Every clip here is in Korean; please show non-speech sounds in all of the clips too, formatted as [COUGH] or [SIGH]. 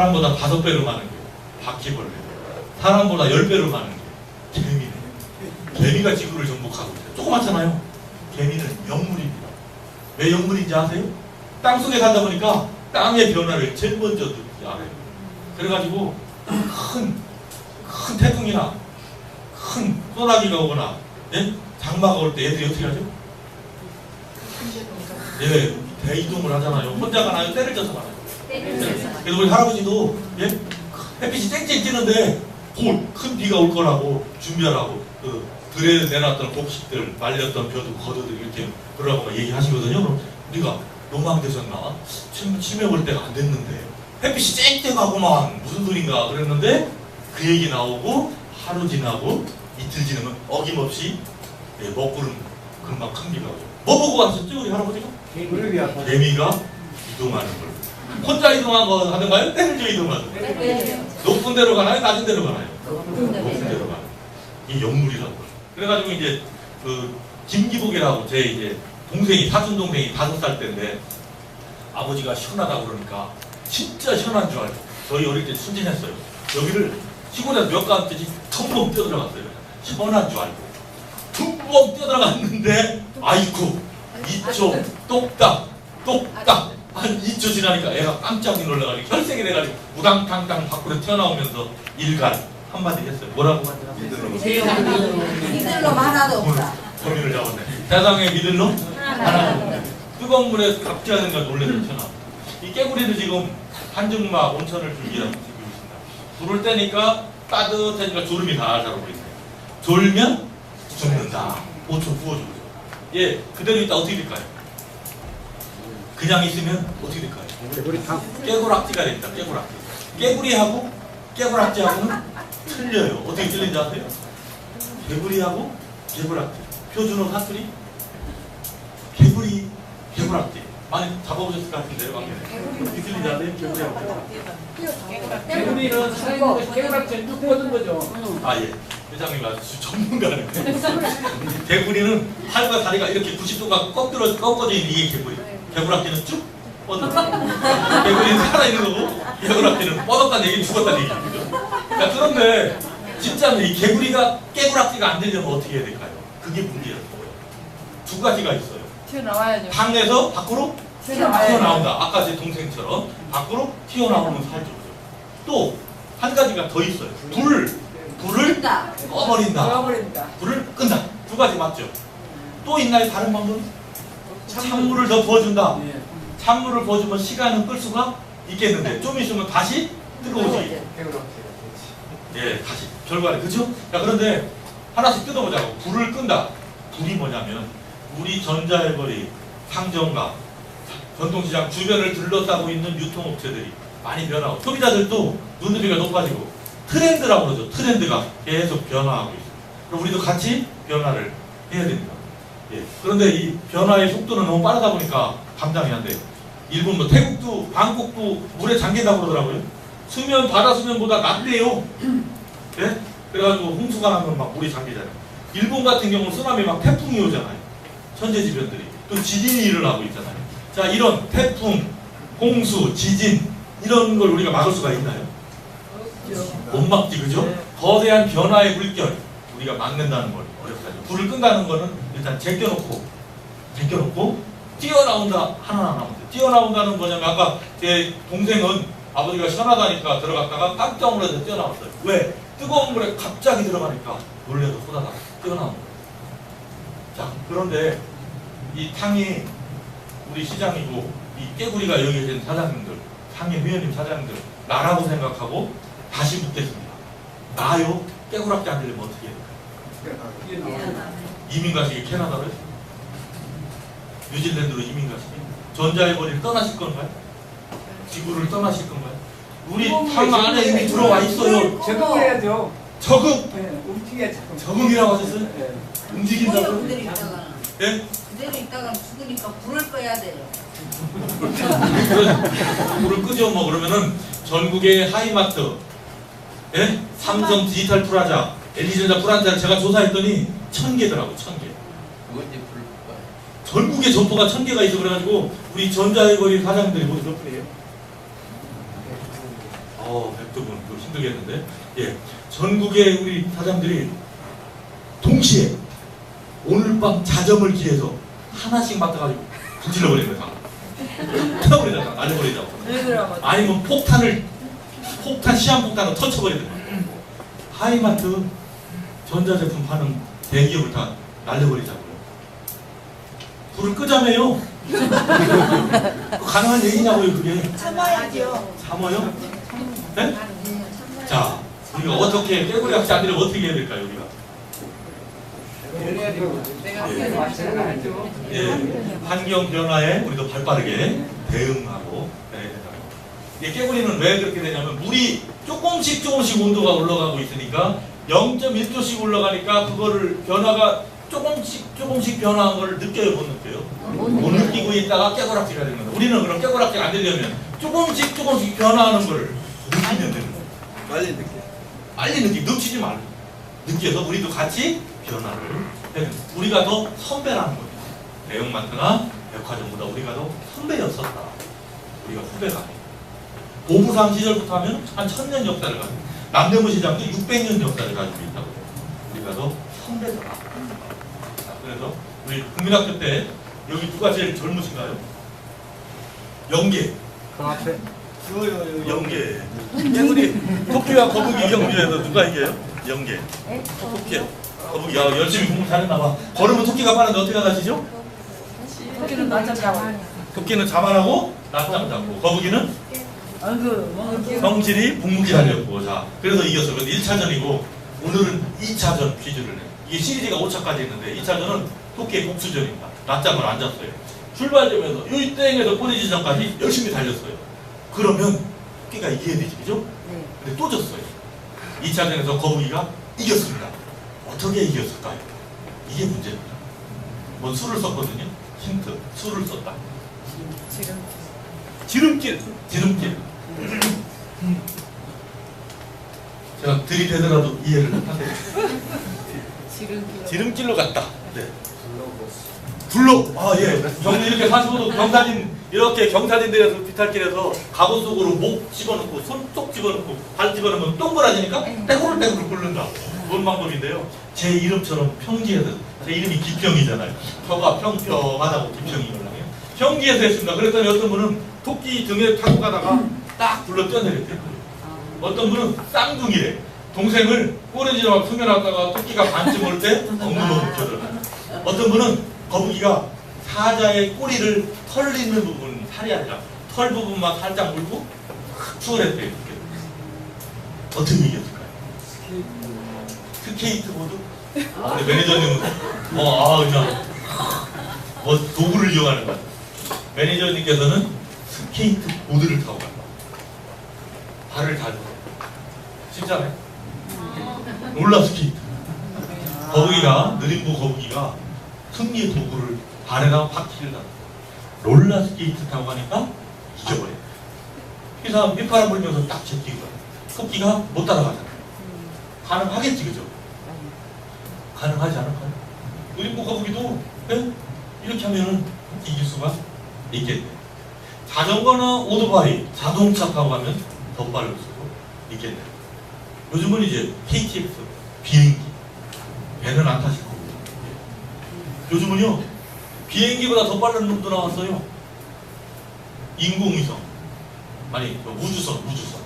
사람보다 다섯 배로 많은 게 바퀴벌레. 사람보다 열 배로 많은 게 개미네. 개미가 지구를 정복하고 있어요. 조그맣잖아요. 개미는 영물입니다. 왜 영물인지 아세요? 땅 속에 살다 보니까 땅의 변화를 제일 먼저 듣지 알아요. 그래가지고 큰, 큰 태풍이나 큰 소나기가 오거나 예? 장마가 올때 얘들이 어떻게 하죠? 예, 대이동을 하잖아요. 혼자 가나요? 때를 져서 가나요? 그래서 우리 할아버지도 예? 햇빛이 쨍쨍 찌는데 곧큰 비가 올 거라고 준비하라고 그 들에 내놨던 곡식들 말렸던 벼도 걷어들 이렇게 그러라고 막 얘기하시거든요. 그럼 우리가 로망되셨나? 침, 치매 올 때가 안 됐는데 햇빛이 쨍쨍하고만 무슨 소린가 그랬는데 그 얘기 나오고 하루 지나고 이틀 지나면 어김없이 예, 먹구름 금방 큰 비가 오죠. 뭐 보고 왔었죠 우리 할아버지가? 개미가 이동하는 걸. 혼자 이동하고 하는가요? 때려져 이동하는 거예요. 높은 데로 가나요? 낮은 데로 가나요? 높은 데로 가요. 이 영물이라고. 그래가지고 이제 그 김기복이라고 제 이제 동생이 사촌 동생이 다섯 살 때인데 아버지가 시원하다 그러니까 진짜 시원한 줄 알고 저희 어릴 때 순진했어요. 여기를 시골에서 몇 가운데지 텅벙 뛰어들어갔어요. 시원한 줄 알고 퉁벙 뛰어들어갔는데 아이쿠 이쪽 똑딱 똑딱 한 2초 지나니까 애가 깜짝 놀라가지고 혈색이 돼가지고 우당탕탕 밖으로 튀어나오면서 일간 한마디 했어요. 뭐라고 하더라? 이들로 하나도 없다. 범인을 잡았네. 세상에 믿을 놈? 하나 없네. 뜨거운 물에 갑자기 가 놀래서 튀어나와. 이 깨구리도 지금 한증막 온천을 준비하고 있습니다. 불을 떼니까 따뜻하니까 졸음이 다 자라고 있어요. 졸면 죽는다. 5초 구워주고. 예, 그대로 있다 어떻게 될까요? 그냥 있으면 어떻게 될까요? 개구리 탕. 깨구락지가 됩니다. 깨구락지. 깨구리하고 깨구락지하고는 틀려요. 어떻게 틀린지 아세요? 개구리하고 개구락지. 표준어 사투리? 개구리, 개구락지. 많이 잡아보셨을 것 같은데요, 방금. 어떻게 틀린지 아세요? 개구리하고 개구락지. 개구리는 살아있는 거 개구락지 쭉 뻗은 거죠. 아, 예. 회장님 아주 전문가네. [LAUGHS] 개구리는 팔과 다리가 이렇게 90도가 꺾들어, 꺾어져 있는 이게 개구리. 개구락지는 쭉 뻗어. 개구리는 살아있는 거고, 개구락지는 뻗었다는 얘기, 죽었다는 얘기죠. 자, 그런데, 진짜는 이 개구리가 깨구락지가 안 되려면 어떻게 해야 될까요? 그게 문제예요. 두 가지가 있어요. 튀어나와야죠. 방에서 밖으로 튀어나온다. 아까 제 동생처럼 밖으로 튀어나오면 살죠. 또, 한 가지가 더 있어요. 불, 불을 다 꺼버린다. 불을 끈다. 두 가지 맞죠? 또 있나요? 다른 방법? 찬물을 더 부어준다. 예. 찬물을 부어주면 시간은 끌 수가 있겠는데 좀 있으면 다시 뜨거워지게. 예, 다시 결과를 그죠? 자 그런데 하나씩 뜯어보자고. 불을 끈다. 불이 뭐냐면 우리 전자해버리 상점가 전통시장 주변을 둘러싸고 있는 유통업체들이 많이 변하고 소비자들도 눈높이가 높아지고 트렌드라고 그러죠. 트렌드가 계속 변화하고 있어요. 그럼 우리도 같이 변화를 해야 됩니다. 예. 그런데 이 변화의 속도는 너무 빠르다 보니까 감당이 안 돼요. 일본 뭐 태국도 방콕도 물에 잠긴다고 그러더라고요. 수면 바다 수면보다 낮대요. 예? 그래가지고 홍수가 나면 막 물이 잠기잖아요. 일본 같은 경우는 쓰나미 막 태풍이 오잖아요. 천재지변들이 또 지진이 일어나고 있잖아요. 자 이런 태풍, 홍수, 지진 이런 걸 우리가 막을 수가 있나요? 못 막지 그죠? 거대한 변화의 물결 우리가 막는다는 걸 어렵다죠. 불을 끈다는 거는 일단 제껴놓고 제껴놓고 뛰어나온다 하나 나오는데 뛰어나온다는 뭐냐면 아까 제 동생은 아버지가 시원하다니까 들어갔다가 깜짝 놀라서 뛰어나왔어요. 왜? 뜨거운 물에 갑자기 들어가니까 놀래서 쏟아다 뛰어나온 거예요. 자 그런데 이 탕이 우리 시장이고 이 깨구리가 여기 계신 사장님들 상해 회원님 사장님들 나라고 생각하고 다시 묻겠습니다. 나요? 깨구락지 안 되려면 어떻게 될까요? 이민 가시기 캐나다로 뉴질랜드로 이민 가시기 전자의 거리를 떠나실 건가요? 지구를 떠나실 건가요? 우리 탕 안에 이미 들어와 있어요. 적응해야죠. 적응! 예, 움직여야 적응. 적응이라고 하셨어요? 예. 움직인다고요? 그대로 있다가 예? 그대로 있다가 죽으니까 불을 꺼야 돼요. 물을 끄죠 뭐 그러면은 전국의 하이마트 예? 삼성 디지털 프라자 LG전자 프란차를 제가 조사했더니 천 개더라고 천 개. 그건 이제 불 전국에 점포가 천 개가 있어 그래가지고 우리 전자의 거리 사장들이 모두 몇 분이에요? 어, 백두분 좀 힘들겠는데. 예. 전국의 우리 사장들이 동시에 오늘 밤 자정을 기해서 하나씩 맡아가지고 불질러 버리는 거야. 태워버리다가 날려버리자고. 아니면 폭탄을 폭탄 시한폭탄을 터쳐버리는 거야. 하이마트 전자제품 파는 대기업을 다 날려버리자고요. 불을 끄자며요. [LAUGHS] 가능한 얘기냐고요 그게. 참아야죠. 참아요? 네? 자, 우리가 어떻게 깨구리 안 되려면 어떻게 해야 될까요 우리가? 예. 예, 환경 변화에 우리도 발빠르게 대응하고. 이게 깨구리는 왜 그렇게 되냐면 물이 조금씩 조금씩 온도가 올라가고 있으니까 0.1도씩 올라가니까 그거를 변화가 조금씩 조금씩 변화한 걸 느껴요 못 느껴요? 못 느끼고 있다가 깨고락지가 되는 거다. 우리는 그럼 깨고락지가 안 되려면 조금씩 조금씩 변화하는 걸 느끼면 되는 거야. 빨리 느껴. 빨리 느끼, 놓치지 말고 느껴서 우리도 같이 변화를 해야 된다. 우리가 더 선배라는 거예요. 대형마트나 백화점보다 우리가 더 선배였었다. 우리가 후배가. 보부상 시절부터 하면 한 천년 역사를 가지고 남대문 시장도 600년 역사를 가지고 있다고 해요. 우리가 더 선배다. 자, 그래서 우리 국민학교 때 여기 누가 제일 젊으신가요? 영계. 그 앞에. 영계. 깨구리 토끼와 거북이 경주에서 누가 이겨요? 영계. 토끼. 거북이 야 열심히 공부 잘했나 봐. 걸으면 토끼가 빠른데 어떻게 하시죠? 토끼는 낮잠 자고. 토끼는 자만하고 낮잠 자고 거북이는 성질이 달렸고 자 그래서 이겼어. 근데 1차전이고 오늘은 2차전 퀴즈를 해. 이게 시리즈가 5차까지 있는데 2차전은 토끼의 복수전입니다. 낮잠을 안 잤어요. 출발점에서 이 땡에서 꼬리 지점까지 열심히 달렸어요. 그러면 토끼가 이겨야 되지 그죠? 근데 또 졌어요. 2차전에서 거북이가 이겼습니다. 어떻게 이겼을까요? 이게 문제입니다. 뭔 술을 썼거든요. 힌트. 술을 썼다. 지름길. 지름길. 제가 들이대더라도 이해를 하세요. 지름길로 갔다. 네. 불로. 아 예. 경주 이렇게 45도 경사진 이렇게 경사진대에서 비탈길에서 가고 속으로 목 집어넣고 손톱 집어넣고 발 집어넣으면 동그라지니까 떼구를 떼구를 끓는다. 그런 방법인데요. 제 이름처럼 평지에서 제 이름이 기평이잖아요. 혀가 평평하다고 기평이거든요. 평지에서 했습니다. 그랬더니 어떤 분은 토끼 등에 타고 가다가 딱 불러 뛰어내렸대요. 어떤 분은 쌍둥이래. 동생을 꼬리지로 숨겨놨다가 토끼가 반쯤 올 때 [LAUGHS] 엉덩이 켜들어. 어떤 분은 거북이가 사자의 꼬리를 털리는 부분, 살이 아니라 털 부분만 살짝 물고 확 추월했대요. 이렇게. 어떻게 이겼을까요? 스케이트보드? 아, 근데 매니저님은 어, 아 그냥 뭐 도구를 이용하는 거야. 매니저님께서는 스케이트 보드를 타고 간다. 발을 다 줘. 진짜네. 스케이트. 거북이가 느림보 거북이가 승리의 도구를 발에다 바퀴를 다. 롤러 스케이트 타고 가니까 잊어버려. 그래서 밑바람 불면서 딱 제끼고. 토끼가 못 따라가잖아. 가능하겠지 그죠? 가능하지 않을까요? 느림보 거북이도 네? 이렇게 하면은 이길 수가 있겠네. 자전거나 오토바이, 자동차 타고 가면 더 빠를 수도 있겠네. 요즘은 이제 KTX, 비행기, 배는 안 타실 거고. 예. 요즘은요, 비행기보다 더 빠른 놈도 나왔어요. 인공위성. 아니, 그 우주선, 우주선.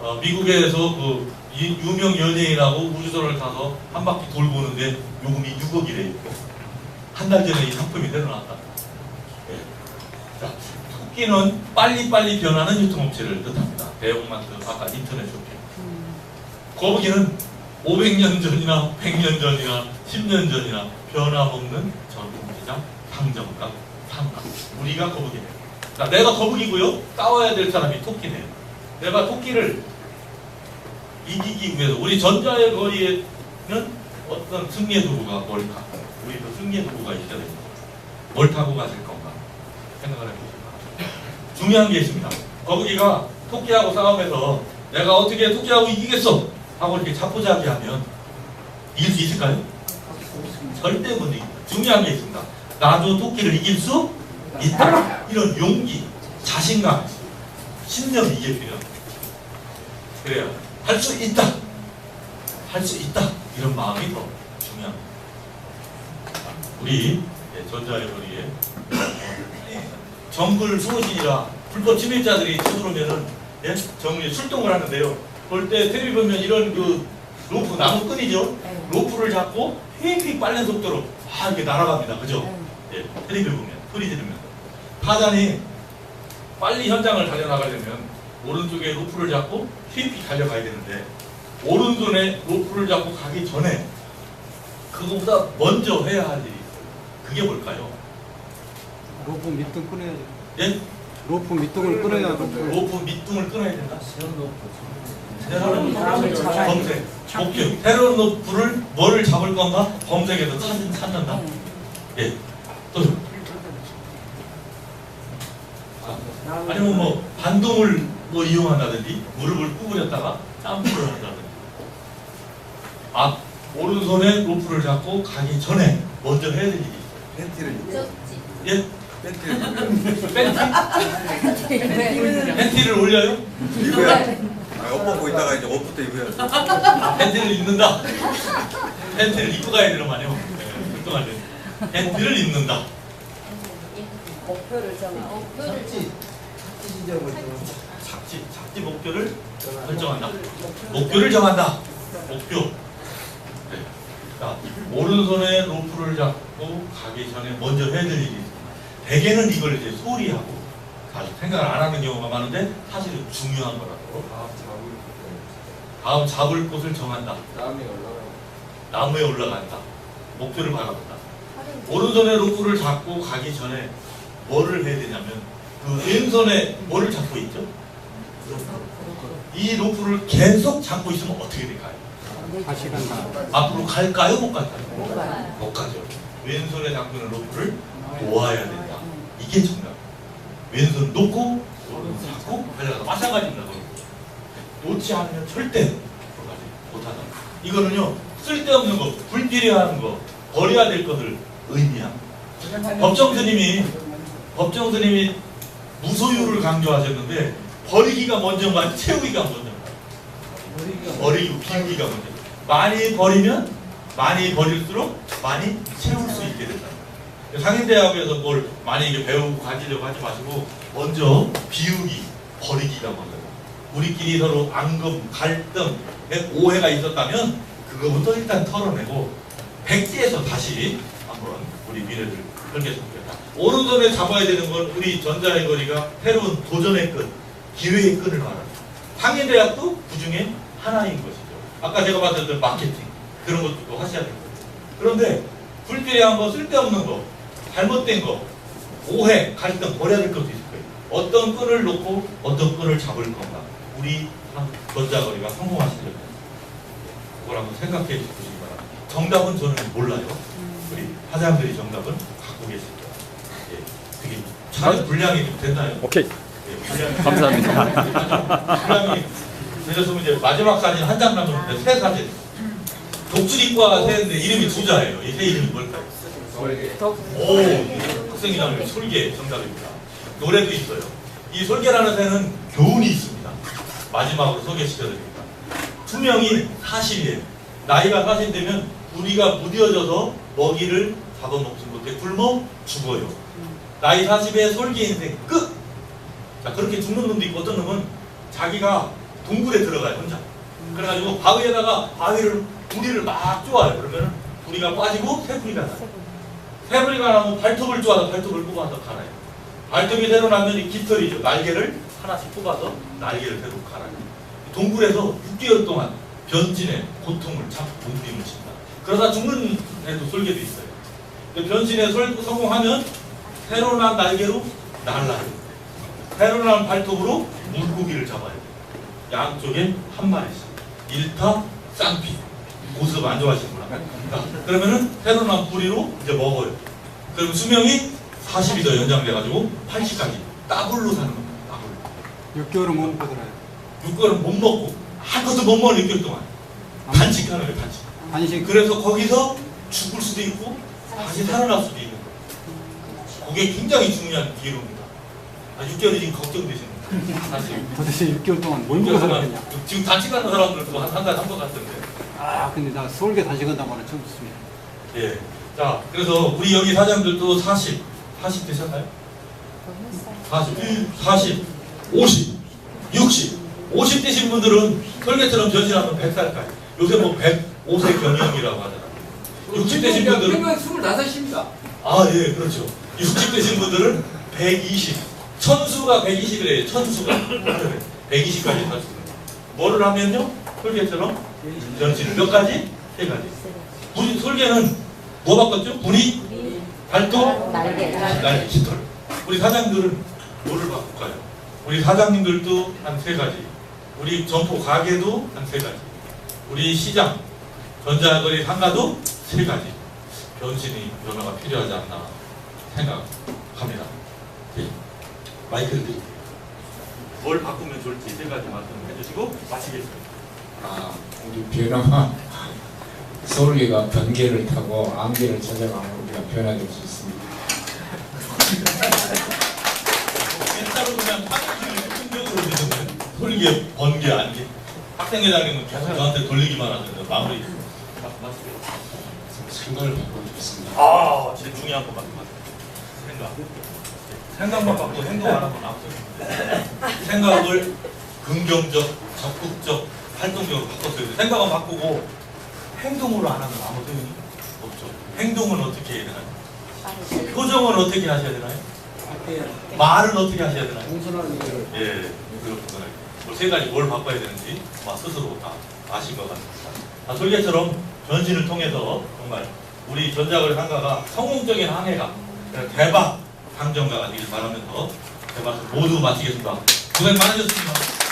어, 미국에서 그 이- 유명 연예인하고 우주선을 타서 한 바퀴 돌보는데 요금이 6억이래요. 한달 전에 이 상품이 내려놨다. 예. 자, 토끼는 빨리빨리 변하는 유통업체를 뜻합니다. 대형마트, 아까 인터넷 쇼핑. 거북이는 500년 전이나 100년 전이나 10년 전이나 변함없는 전통시장, 상점가, 상가. 우리가 거북이네요. 자, 내가 거북이고요. 싸워야 될 사람이 토끼네요. 내가 토끼를 이기기 위해서 우리 전자의 거리에는 어떤 승리의 도구가 뭘까? 우리도 승리의 도구가 있어야 됩니다. 뭘 타고 가실 건가? 생각을 해보시면 중요한 게 있습니다. 거북이가 토끼하고 싸움해서 내가 어떻게 토끼하고 이기겠어? 하고 이렇게 자포자기 하면 이길 수 있을까요? 절대 못 이깁니다. 중요한 게 있습니다. 나도 토끼를 이길 수 있다. 이런 용기, 자신감, 신념이 이게 필요합니다. 그래야 할수 있다. 할 수 있다. 이런 마음이 더 중요합니다. 우리 예, 전자의 거리에 정글 수호신이라 불법 침입자들이 쳐들어오면은 예? 정글 출동을 하는데요. 볼때 TV 보면 이런 그 로프 나무 끈이죠. 로프를 잡고 휙휙 빨린 속도로 막 이렇게 날아갑니다. 그죠? 예, 텔레비 보면 소리 지르면서 파단이 빨리 현장을 달려나가려면 오른쪽에 로프를 잡고 휙휙 달려가야 되는데 오른손에 로프를 잡고 가기 전에 그거보다 먼저 해야 할 일이 있어요. 그게 뭘까요? 로프 밑둥 끊어야죠. 예? 로프 밑둥을 끊어야 로프. 로프 밑둥을 끊어야 된다. 새로운 잡아야 검색 목표 새로운 로프를 뭐를 잡을 건가 검색해서 찾, 찾는다. 예. 또 아니면 뭐 반동을 뭐 이용한다든지 무릎을 구부렸다가 점프를 한다든지 앞 오른손에 로프를 잡고 가기 전에 먼저 해야 될 일이 있어요. 팬티를 예? 팬티를 팬티? 팬티를 올려요? 입어야 아, 옷 벗고 있다가 이제 옷부터 입어야지 팬티를 입는다. 팬티를 입고 가야 되는 거 아니에요? 네, 활동할 때. 팬티를 입는다. 목표를 정해. 목표를 정해. 작지, 작지 목표를 설정한다. 목표를 정한다. 목표. 네. 자, 오른손에 로프를 잡고 가기 전에 먼저 해야 될 일이. 대개는 이걸 이제 소홀히 하고 잘 생각을 안 하는 경우가 많은데 사실은 중요한 거라고. 다음 잡을 곳을 정한다. 나무에 올라간다. 목표를 바라본다. 오른손에 로프를 잡고 가기 전에 뭐를 해야 되냐면 그 왼손에 뭐를 잡고 있죠? 이 로프를 계속 잡고 있으면 어떻게 될까요? 다시 간다. 앞으로 갈까요? 못 갈까요? 못 가요. 못 가죠. 왼손에 잡고 있는 로프를 놓아야 된다. 이게 정답. 왼손 놓고 오른손 잡고 달려가서 마찬가지입니다. 놓지 않으면 절대 못하다. 이거는요 쓸데없는 거, 불필요한 거, 버려야 될 것을 의미합니다. 법정 스님이 법정 스님이 무소유를 강조하셨는데 버리기가 먼저인가 채우기가 먼저인가? 버리고 비우기가 먼저. 많이 버리면 많이 버릴수록 많이 채울 수 있게 된다. 상인대학에서 뭘 많이 이게 배우고 가지려고 하지 마시고 먼저 비우기, 버리기가 먼저. 우리끼리 서로 앙금, 갈등, 오해가 있었다면 그거부터 일단 털어내고 백지에서 다시 한번 우리 미래를 좋겠다. 오른손에 잡아야 되는 건 우리 전자의 거리가 새로운 도전의 끈, 기회의 끈을 말합니다. 상인대학도 그 중에 하나인 것이죠. 아까 제가 봤을 마케팅 그런 것도 또 하셔야 되고 그런데 불필요한 거, 쓸데없는 거, 잘못된 거, 오해, 갈등 버려야 될 것도 있을 거예요. 어떤 끈을 놓고 어떤 끈을 잡을 건가. 우리 전자거리가 성공하시려면 그걸 한번 생각해 보시기 바랍니다. 정답은 저는 몰라요. 우리 화장들이 정답은 갖고 계실 거예요. 예, 되게 잘 분량이 좀 됐나요? 오케이. 예, 분량이 감사합니다. 분량이 그래서 이제 마지막 사진 한 장 남았는데 새 사진. 독수리과 새인데 이름이 두자예요. 이새 이름이 뭘까요? 오, 학생이라면 솔개 정답입니다. 노래도 있어요. 이 솔개라는 새는 교훈이 있습니다. 마지막으로 소개시켜드립니다. 투명이 40이에요. 나이가 40 되면 우리가 무뎌져서 먹이를 잡아먹지 못해 굶어 죽어요. 나이 40에 솔개 인생 끝! 자, 그렇게 죽는 놈도 있고 어떤 놈은 자기가 동굴에 들어가요, 혼자. 그래가지고 바위에다가 바위를, 부리를 막 쪼아요. 그러면 부리가 빠지고 새부리가 나요. 새부리가 나면 발톱을 쪼아서 발톱을 뽑아서 갈아요. 발톱이 새로 나면 이 깃털이죠. 날개를 하나씩 뽑아서 날개를 새로 갈아요. 동굴에서 6개월 동안 변진의 고통을 참고 몸부림을 친다. 그러다 죽는 애도 솔개도 있어요. 변신에 설- 성공하면 새로 난 날개로 날라요. 새로 난 발톱으로 물고기를 잡아야 돼요. 양쪽에 한 마리씩. 일타 쌍피. 고습 안 좋아하시는구나. 자, 그러면은 새로 난 뿌리로 이제 먹어요. 그럼 수명이 40이 더 연장돼가지고 80까지 더블로 사는 겁니다. 더블로. 6개월은 못 들어요. 6개월은 못 먹고 아무것도 못 먹는 6개월 동안 단식하는 거예요. 단식. 한식 그래서 거기서 죽을 수도 있고 다시 살아날 수도 있는 거예요. 그게 굉장히 중요한 기회입니다. 아, 6개월이 지금 걱정되시는 거예요. 사실 도대체 6개월 동안 뭘 먹고 살았겠냐. 지금 단식 가는 사람들도 한, 한 달에 한것 같던데. 아, 근데 나 다시 간다고 하는 처음 듣습니다. 예. 자, 그래서 우리 여기 사장들도 40, 40 되셨나요? 41, 40, 50, 60. 50 되신 분들은 설계처럼 변신하면 100살까지. 요새 뭐 105세 경영이라고 하잖아요. 60 되신 분들은 평균 25입니다. 아, 예, 그렇죠. 60 되신 분들은 120. 천수가 120이래요. 천수가. 120까지 할수 있는. 뭐를 하면요? 설계처럼 변신. 몇 가지? 세 가지. 우리 설계는 뭐 바꿨죠? 분이, 발도, 날개. 날개, 깃털. 우리 사장들은 뭐를 바꿀까요? 우리 사장님들도 한 세 가지. 우리 점포 가게도 한 세 가지. 우리 시장, 전자거래 상가도 세 가지. 변신이 변화가 필요하지 않나 생각합니다. 예. 마이크를 드릴게요. 뭘 바꾸면 좋을지 세 가지 말씀해 주시고 마치겠습니다. 아, 우리 변화 서울계가 번개를 타고 안개를 찾아가면 우리가 변화될 수 있습니다. 진짜로 그냥 학생들이 되는데 돌리게 번개 안개 학생회장님은 계속 저한테 돌리기만 하는데 마무리. 생각을 바꿔주겠습니다. 아, 제일 중요한 거 말씀하세요. 생각. 생각만 바꾸고 행동 안 하면 앞서는데 생각을 긍정적, 적극적, 활동적으로 바꿨어야 돼. 생각만 바꾸고 행동으로 안 하면 아무 소용이 없죠. 행동은 어떻게 해야 되나요? 표정은 어떻게 하셔야 되나요? 말은 어떻게 하셔야 되나요? 예, 그렇구나. 뭐세 가지 뭘 바꿔야 되는지 막 스스로 다 아신 것 같습니다. 아, 설계처럼 변신을 통해서 정말 우리 전자거래 상가가 성공적인 한 해가 대박 상정가가 되길 바라면서 대박을 모두 마치겠습니다. 고생 많으셨습니다.